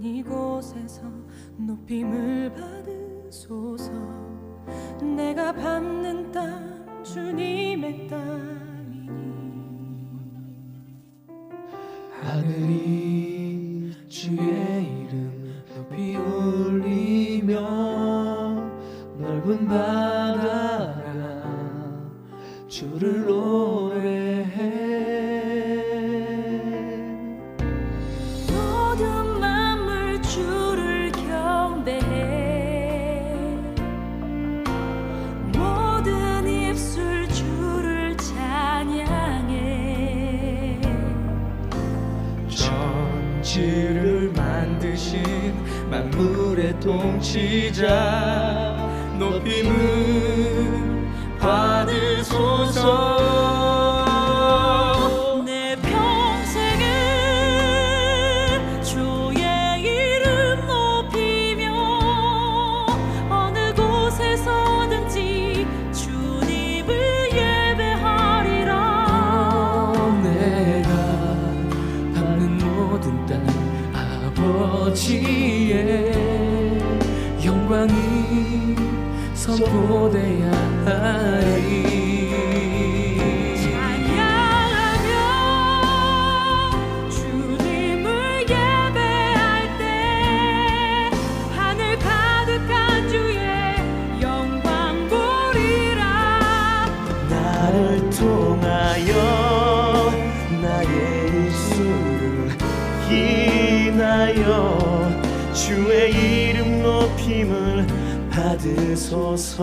이곳에서 높임을 받으소서. 내가 밟는 땅 주님의 땅이니. 하늘이 주의 이름 높이 올리며 넓은 바다가 주를 노 전지를 만드신 만물의 통치자 높임을 받으소서 모든 땅 아버지의 영광이 선포돼야 하리. 찬양하며 주님을 예배할 때 하늘 가득한 주의 영광 보리라. 나를 통하여 나의 입 인하여 주의 이름 높임을 받으소서